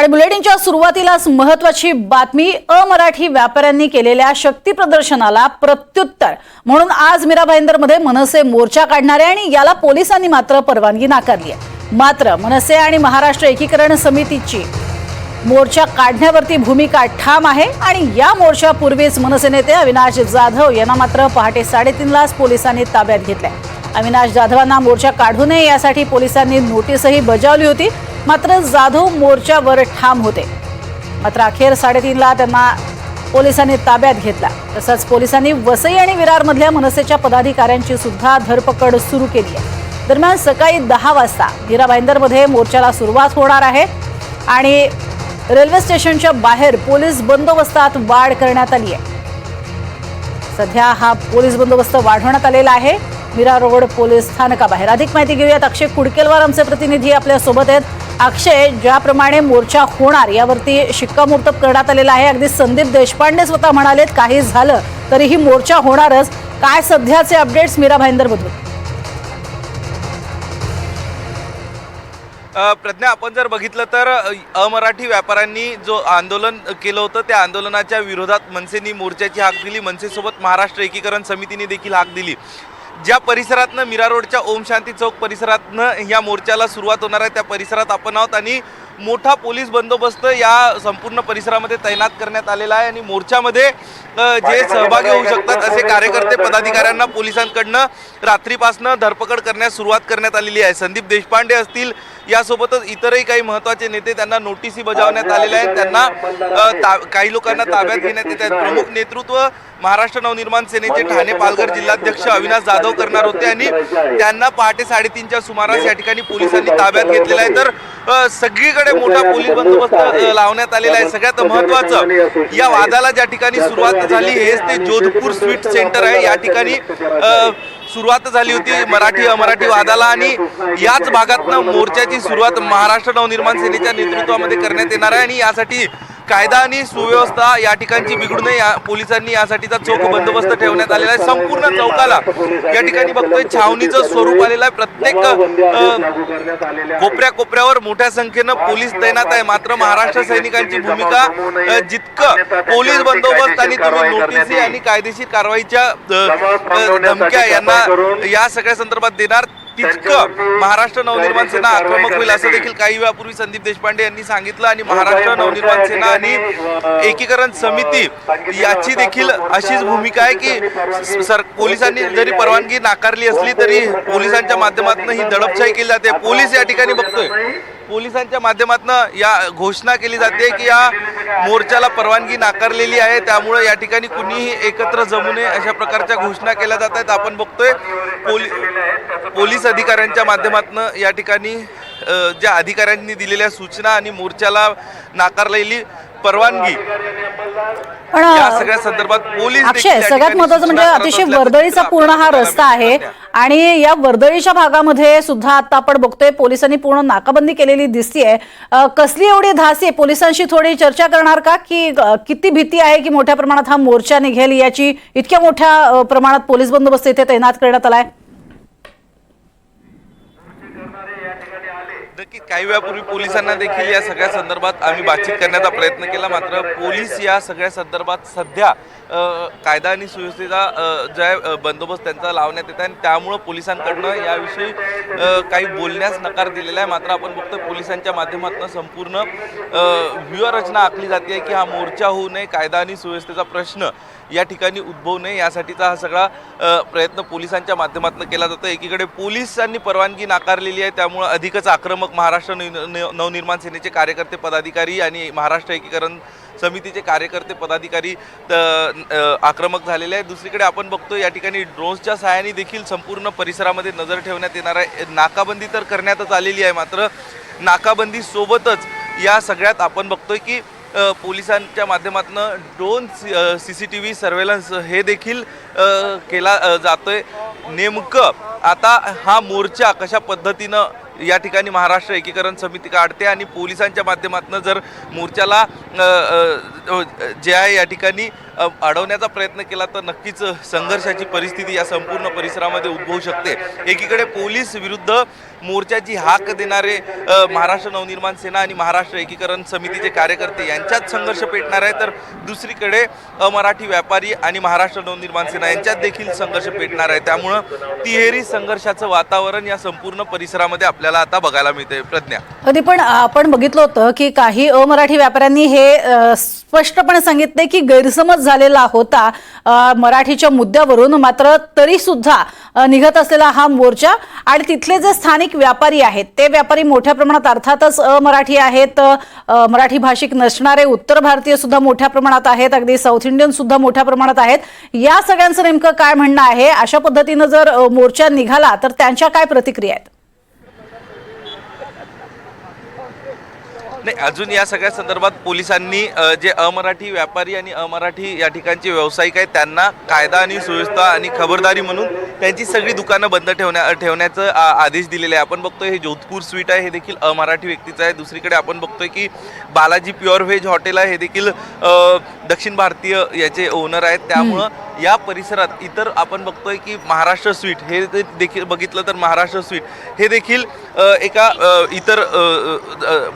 आणि बुलेटिनच्या सुरुवातीलाच महत्वाची बातमी अमराठी व्यापाऱ्यांनी केलेल्या शक्ती प्रदर्शनाला प्रत्युत्तर. म्हणून आज मीरा भाईंदरमध्ये मनसे मोर्चा काढणारे आहे आणि याला पोलिसांनी मात्र परवानगी नाकारली आहे मात्र मनसे आणि महाराष्ट्र एकीकरण समितीची मोर्चा काढण्यावरती भूमिका ठाम आहे आणि या मोर्चापूर्वीच मनसे नेते अविनाश जाधव यांना मात्र पहाटे साडेतीनलाच पोलिसांनी ताब्यात घेतलंय. अविनाश जाधवांना मोर्चा काढू नये यासाठी पोलिसांनी नोटीसही बजावली होती. मात्र जाधव मोर्चावर ठाम होते. मात्र अखेर साडेतीनला त्यांना पोलिसांनी ताब्यात घेतला. तसंच पोलिसांनी वसई आणि विरारमधल्या मनसेच्या पदाधिकाऱ्यांची सुद्धा धरपकड सुरू केली आहे. दरम्यान सकाळी दहा वाजता मीरा भाईंदरमध्ये मोर्चाला सुरुवात होणार आहे आणि रेल्वे स्टेशनच्या बाहेर पोलीस बंदोबस्तात वाढ करण्यात आली आहे. सध्या हा पोलीस बंदोबस्त वाढवण्यात आलेला आहे. मीरा रोड पोलीस स्थानकाबाहेर. अधिक माहिती घेऊयात. अक्षय कुडकेलवार आमचे प्रतिनिधी आपल्यासोबत आहेत. अक्षय ज्याप्रमाणे मोर्चा होणार यावरती शिक्कामोर्तब करण्यात आलेला आहे. अगदी संदीप देशपांडे स्वतः म्हणालेत काही झालं तरीही मोर्चा होणारच. काय सध्याचे अपडेट्स मीरा भाईंदर बदलू प्रज्ञा आपण जर बघितलं तर अमराठी व्यापाऱ्यांनी जो आंदोलन केलं होतं त्या आंदोलनाच्या विरोधात मनसेनी मोर्चाची हाक दिली. मनसेसोबत महाराष्ट्र एकीकरण समितीने देखील हाक दिली. ज्या परिसरातनं मीरा रोडच्या ओम शांती चौक परिसरातनं या मोर्चाला सुरुवात होणार आहे त्या परिसरात आपण आहोत आणि मोठा पोलीस बंदोबस्त या संपूर्ण परिसरामध्ये तैनात करण्यात आलेला आहे आणि मोर्चामध्ये जे सहभागी होऊ शकतात असे कार्यकर्ते पदाधिकाऱ्यांना पोलिसांकडनं रात्रीपासनं धरपकड करण्यास सुरुवात करण्यात आलेली आहे. संदीप देशपांडे असतील यासोबतच इतरही काही महत्त्वाचे नेते त्यांना नोटीसी बजावण्यात आलेल्या आहेत. त्यांना ता काही लोकांना ताब्यात घेण्यात येत आहेत. प्रमुख नेतृत्व महाराष्ट्र नवनिर्माण सेनेचे ठाणे पालघर जिल्हाध्यक्ष अविनाश जाधव करणार होते आणि त्यांना पहाटे साडेतीनच्या सुमारास या ठिकाणी पोलिसांनी ताब्यात घेतलेलं आहे. तर सगळीकडे मोठा पोलीस बंदोबस्त लावण्यात आलेला आहे. सगळ्यात महत्त्वाचं या वादाला ज्या ठिकाणी सुरुवात झाली हेच ते जोधपूर स्वीट सेंटर आहे. या ठिकाणी सुरुवात झाली होती मराठी अमराठी वादाला आणि याच भागातनं मोर्चाची सुरुवात महाराष्ट्र नवनिर्माण सेनेच्या नेतृत्वामध्ये करण्यात येणार आहे आणि यासाठी कायदा आणि सुव्यवस्था या ठिकाणची बिघडू नये. या पोलिसांनी यासाठीचा चोख बंदोबस्त ठेवण्यात आलेला आहे. संपूर्ण चौकाला या ठिकाणी बघतोय छावणीचं स्वरूप आलेलं आहे. प्रत्येक कोपऱ्या कोपऱ्यावर मोठ्या संख्येनं पोलीस तैनात आहे. मात्र महाराष्ट्र सैनिकांची भूमिका जितकं पोलीस बंदोबस्त आणि तुम्ही नोटीसी आणि कायदेशीर कारवाईच्या धमक्या यांना या सगळ्या संदर्भात देणार. तितकं महाराष्ट्र नवनिर्माण सेना आक्रमक होईल असं देखील काही वेळापूर्वी संदीप देशपांडे यांनी सांगितलं आणि महाराष्ट्र नवनिर्माण सेना आणि एकीकरण समिती याची देखील अशीच भूमिका आहे की सर पोलिसांनी जरी परवानगी नाकारली असली तरी पोलिसांच्या माध्यमातून ही दडपशाही केली जाते. पोलीस या ठिकाणी बघतोय. पोलिसांच्या माध्यमातून या घोषणा केली जाते की या मोर्चाला परवानगी नाकारलेली आहे. त्यामुळे या ठिकाणी कुणीही एकत्र जमू नये अशा प्रकारच्या घोषणा केल्या जात आहेत. आपण बघतोय पोली पोलीस अधिकाऱ्यांच्या माध्यमातून या ठिकाणी ज्या अधिकाऱ्यांनी दिलेल्या सूचना आणि मोर्चाला नाकारलेली परवानगी. पण सगळ्या संदर्भात पोलीस अक्षय सगळ्यात महत्वाचं म्हणजे अतिशय वर्दळीचा पूर्ण हा रस्ता आहे. आणि या वर्दळीच्या भागामध्ये सुद्धा आता आपण बघतोय पोलिसांनी पूर्ण नाकाबंदी केलेली दिसतीये. कसली एवढी धासी आहे? पोलिसांशी थोडी चर्चा करणार का? की किती भीती आहे की मोठ्या प्रमाणात हा मोर्चा निघेल? याची इतक्या मोठ्या प्रमाणात पोलीस बंदोबस्त इथे तैनात करण्यात आलाय. नक्कीच काही वेळापूर्वी पोलिसांना देखील या सगळ्या संदर्भात आम्ही बातचीत करण्याचा प्रयत्न केला. मात्र पोलीस या सगळ्या संदर्भात सध्या कायदा आणि सुव्यवस्थेचा जो आहे बंदोबस्त त्यांचा लावण्यात येत आहे आणि त्यामुळं पोलिसांकडनं याविषयी काही बोलण्यास नकार दिलेला आहे. मात्र आपण बघतो पोलिसांच्या माध्यमातून संपूर्ण व्यूहरचना आखली जाते की हा मोर्चा होऊ नये कायदा आणि सुव्यवस्थेचा प्रश्न या ठिकाणी उद्भवू नये यासाठीचा हा सगळा प्रयत्न पोलिसांच्या माध्यमातून केला जातो एकीकडे पोलिसांनी परवानगी नाकारलेली आहे त्यामुळं अधिकच आक्रमक महाराष्ट्र नवनिर्माण सेनेचे कार्यकर्ते पदाधिकारी आणि महाराष्ट्र एकीकरण समितीचे कार्यकर्ते पदाधिकारी त- आक्रमक झालेले आहेत. दुसरीकडे आपण बघतो या ठिकाणी ड्रोन्सच्या सहाय्याने देखील संपूर्ण परिसरामध्ये नजर ठेवण्यात येणार आहे. नाकाबंदी तर करण्यातच आलेली आहे मात्र नाकाबंदीसोबतच या सगळ्यात आपण बघतोय की पोलिसांच्या माध्यमातून drone C C T V surveillance हे देखील केला जातोय. नेमकं आता हा मोर्चा कशा पद्धतीनं या ठिकाणी महाराष्ट्र एकीकरण समिती काढते आणि पोलिसांच्या माध्यमातून जर मोर्चाला जे आहे या ठिकाणी अडवण्याचा प्रयत्न केला तर नक्कीच संघर्षाची परिस्थिती या संपूर्ण परिसरामध्ये उद्भवू शकते. एकीकडे पोलीस विरुद्ध मोर्चाची हाक देणारे महाराष्ट्र नवनिर्माण सेना आणि महाराष्ट्र एकीकरण समितीचे कार्यकर्ते यांच्यात संघर्ष पेटणार आहे तर दुसरीकडे मराठी व्यापारी आणि महाराष्ट्र नवनिर्माण सेना यांच्यात देखील संघर्ष पेटणार आहे. त्यामुळं तिहेरी संघर्षाचं वातावरण या संपूर्ण परिसरामध्ये आपल्याला आता बघायला मिळते प्रज्ञा. कधी पण आपण बघितलं होतं की काही अमराठी व्यापाऱ्यांनी हे अ, स्पष्टपणे सांगितले की गैरसमज झालेला होता. अ, मराठीच्या मुद्द्यावरून मात्र तरी सुद्धा अ, निघत असलेला हा मोर्चा आणि तिथले जे स्थानिक व्यापारी आहेत ते व्यापारी मोठ्या प्रमाणात अर्थातच अमराठी आहेत अ, मराठी भाषिक नसणारे उत्तर भारतीय सुद्धा मोठ्या प्रमाणात आहेत अगदी साऊथ इंडियन सुद्धा मोठ्या प्रमाणात आहेत. या सगळ्यांचं नेमकं काय म्हणणं आहे? अशा पद्धतीनं जर अ, मोर्चा निघाला तर त्यांच्या काय प्रतिक्रिया आहेत? नाही अजून या सगळ्या संदर्भात पोलिसांनी जे अमराठी व्यापारी आणि अमराठी या ठिकाणचे व्यावसायिक आहेत त्यांना कायदा आणि सुव्यवस्था आणि खबरदारी म्हणून त्यांची सगळी दुकानं बंद ठेवण्या ठेवण्याचं आ, आदेश दिलेले आहे. आपण बघतोय हे जोधपूर स्वीट आहे हे देखील अमराठी व्यक्तीचं आहे. दुसरीकडे आपण बघतोय की बालाजी प्युअर व्हेज हॉटेल आहे हे देखील दक्षिण भारतीय याचे ओनर आहेत. त्यामुळं या परिसरात इतर आपण बघतोय की महाराष्ट्र स्वीट हे देखील बघितलं तर महाराष्ट्र स्वीट. हे देखील एका इतर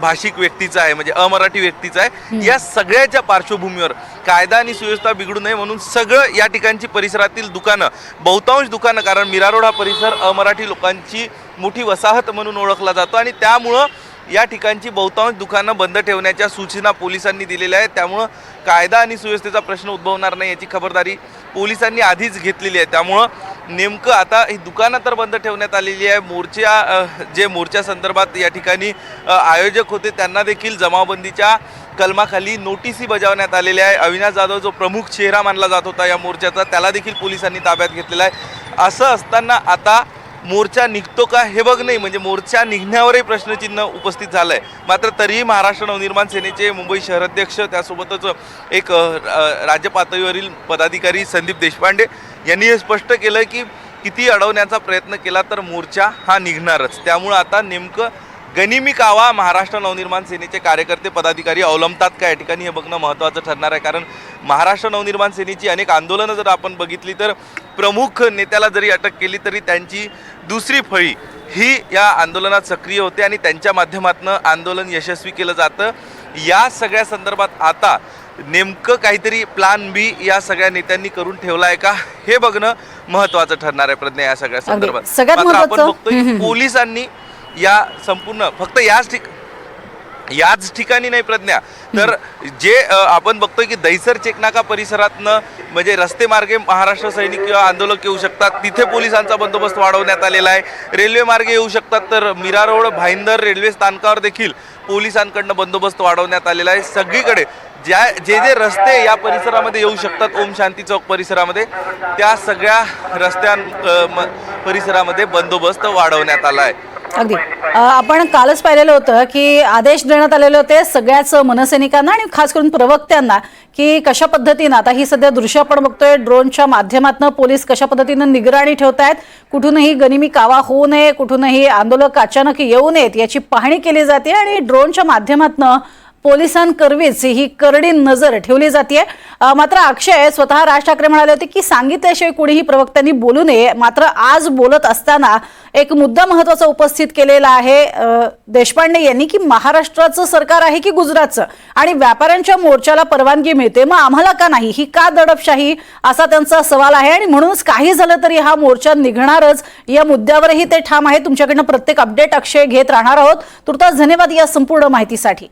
भाषिक व्यक्तीचं आहे म्हणजे अमराठी व्यक्तीचं आहे. या सगळ्याच्या पार्श्वभूमीवर कायदा आणि सुव्यवस्था बिघडू नये म्हणून सगळं या ठिकाणची परिसरातील दुकानं बहुतांश दुकानं कारण मीरा रोड हा परिसर अमराठी लोकांची मोठी वसाहत म्हणून ओळखला जातो आणि त्यामुळं या ठिकाणची बहुतांश दुकानं बंद ठेवण्याच्या सूचना पोलिसांनी दिलेल्या आहेत. त्यामुळं कायदा आणि सुव्यवस्थेचा प्रश्न उद्भवणार नाही याची खबरदारी पोलिसांनी आधीच घेतलेली आहे. त्यामुळं नेमकं आता ही दुकानं तर बंद ठेवण्यात आलेली आहे. मोर्चा जे मोर्चा संदर्भात या ठिकाणी आयोजक होते त्यांना देखील जमावबंदीच्या कलमाखाली नोटीसी बजावण्यात आलेल्या आहे. अविनाश जाधव जो प्रमुख चेहरा मानला जात होता या मोर्चाचा त्याला देखील पोलिसांनी ताब्यात घेतलेला आहे. असं असताना आता मोर्चा निघतो का हे बघ नाही म्हणजे मोर्चा निघण्यावरही प्रश्नचिन्ह उपस्थित झालं आहे मात्र तरीही महाराष्ट्र नवनिर्माण सेनेचे मुंबई शहराध्यक्ष त्यासोबतच एक राज्य पातळीवरील पदाधिकारी संदीप देशपांडे यांनी हे स्पष्ट केलं की किती अडवण्याचा प्रयत्न केला तर मोर्चा हा निघणारच. त्यामुळं आता नेमकं गनिमी कावा महाराष्ट्र नवनिर्माण सेनेचे कार्यकर्ते पदाधिकारी अवलंबतात का? या ठिकाणी हे बघणं महत्त्वाचं ठरणार आहे. कारण महाराष्ट्र नवनिर्माण सेनेची अनेक आंदोलनं जर आपण बघितली तर प्रमुख नेत्याला जरी अटक केली तरी त्यांची दुसरी फळी ही या आंदोलनात सक्रिय होते आणि त्यांच्या माध्यमातून आंदोलन यशस्वी केलं जातं. या सगळ्या संदर्भात आता नेमकं काहीतरी प्लान बी या सगळ्या नेत्यांनी करून ठेवला आहे का? हे बघणं महत्त्वाचं ठरणार आहे प्रज्ञा या सगळ्या संदर्भात. आपण बघतोय की पोलिसांनी या संपूर्ण फक्त याच ठिक याच ठिकाणी नाही प्रज्ञा. तर जे आपण बघतोय की दैसर चेकनाका परिसरातनं म्हणजे रस्ते मार्गे महाराष्ट्र सैनिक किंवा आंदोलक येऊ शकतात. तिथे पोलिसांचा बंदोबस्त वाढवण्यात आलेला आहे. रेल्वे मार्गे येऊ शकतात. तर मीरा रोड भाईंदर रेल्वे स्थानकावर देखील पोलिसांकडनं बंदोबस्त वाढवण्यात आलेला आहे. सगळीकडे ज्या जे जे रस्ते या परिसरामध्ये येऊ शकतात ओम शांती चौक परिसरामध्ये त्या सगळ्या रस्त्यां म- परिसरामध्ये बंदोबस्त वाढवण्यात आला आहे. अगदी. आपण कालच पाहिलेलं होतं की आदेश देण्यात आलेले होते सगळ्याच मनसैनिकांना आणि खास करून प्रवक्त्यांना की कशा पद्धतीनं आता ही सध्या दृश्य आपण बघतोय ड्रोनच्या माध्यमातून पोलीस कशा पद्धतीनं निगराणी ठेवतायत कुठूनही गनिमी कावा होऊ नये कुठूनही आंदोलक अचानक येऊ नयेत याची पाहणी केली जाते आणि ड्रोनच्या माध्यमातून पोलिसांकरवीच ही करडी नजर ठेवली जाते मात्र अक्षय स्वतः राज ठाकरे म्हणाले होते की सांगितल्याशिवाय कुणीही प्रवक्त्यांनी बोलू नये. मात्र आज बोलत असताना एक मुद्दा महत्त्वाचा उपस्थित केलेला आहे. देशपांडे यांनी की महाराष्ट्राचं सरकार आहे की गुजरातचं? आणि व्यापाऱ्यांच्या मोर्चाला परवानगी मिळते. मग आम्हाला का नाही? ही का दडपशाही? असा त्यांचा सवाल आहे. आणि म्हणूनच काही झालं तरी हा मोर्चा निघणारच. या मुद्द्यावरही ते ठाम आहे तुमच्याकडनं प्रत्येक अपडेट अक्षय घेत राहणार आहोत. तुर्तास धन्यवाद या संपूर्ण माहितीसाठी.